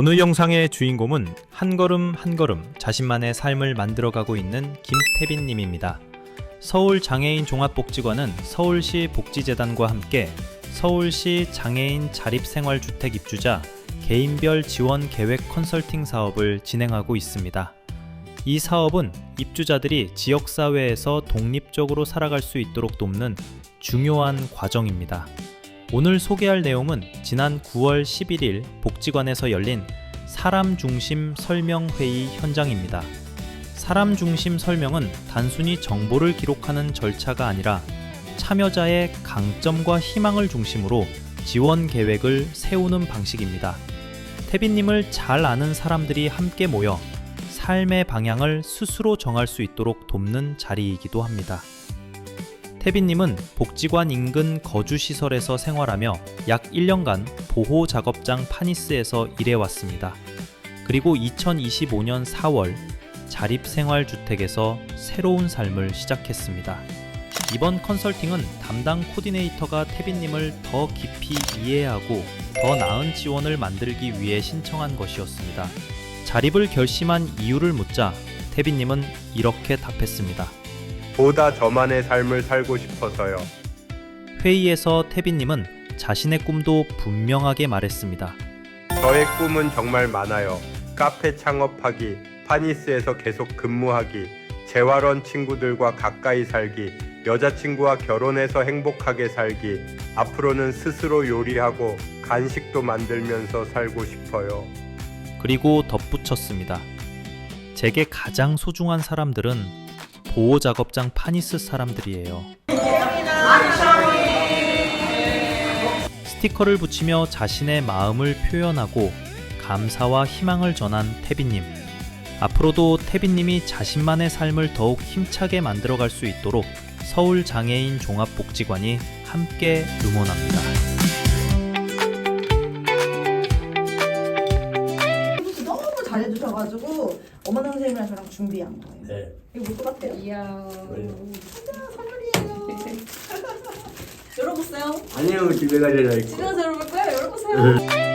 오늘 영상의 주인공은 한 걸음 한 걸음 자신만의 삶을 만들어가고 있는 김태빈님입니다. 서울 장애인 종합복지관은 서울시 복지재단과 함께 서울시 장애인 자립생활주택 입주자 개인별 지원 계획 컨설팅 사업을 진행하고 있습니다. 이 사업은 입주자들이 지역사회에서 독립적으로 살아갈 수 있도록 돕는 중요한 과정입니다. 오늘 소개할 내용은 지난 9월 11일 복지관에서 열린 사람 중심 설명 회의 현장입니다. 사람 중심 설명은 단순히 정보를 기록하는 절차가 아니라 참여자의 강점과 희망을 중심으로 지원 계획을 세우는 방식입니다. 태빈님을 잘 아는 사람들이 함께 모여 삶의 방향을 스스로 정할 수 있도록 돕는 자리이기도 합니다. 태빈님은 복지관 인근 거주시설에서 생활하며 약 1년간 보호작업장 파니스에서 일해왔습니다. 그리고 2025년 4월 자립생활주택에서 새로운 삶을 시작했습니다. 이번 컨설팅은 담당 코디네이터가 태빈님을 더 깊이 이해하고 더 나은 지원을 만들기 위해 신청한 것이었습니다. 자립을 결심한 이유를 묻자 태빈님은 이렇게 답했습니다. 보다 저만의 삶을 살고 싶어서요. 회의에서 태빈님은 자신의 꿈도 분명하게 말했습니다. 저의 꿈은 정말 많아요. 카페 창업하기, 파니스에서 계속 근무하기, 재활원 친구들과 가까이 살기, 여자친구와 결혼해서 행복하게 살기, 앞으로는 스스로 요리하고 간식도 만들면서 살고 싶어요. 그리고 덧붙였습니다. 제게 가장 소중한 사람들은 보호 작업장 파니스 사람들이에요. 스티커를 붙이며 자신의 마음을 표현하고 감사와 희망을 전한 태빈님. 앞으로도 태빈님이 자신만의 삶을 더욱 힘차게 만들어갈 수 있도록 서울 장애인 종합복지관이 함께 응원합니다. 잘해주셔가지고 어머니 선생님이랑 저랑 준비한 거예요. 네. 이거 뭘것 같아요? 이야. 짜잔, 선물이에요. 열어보세요. 아니요 집에 가려고 집에 가서 열어볼 거예요. 열어보세요.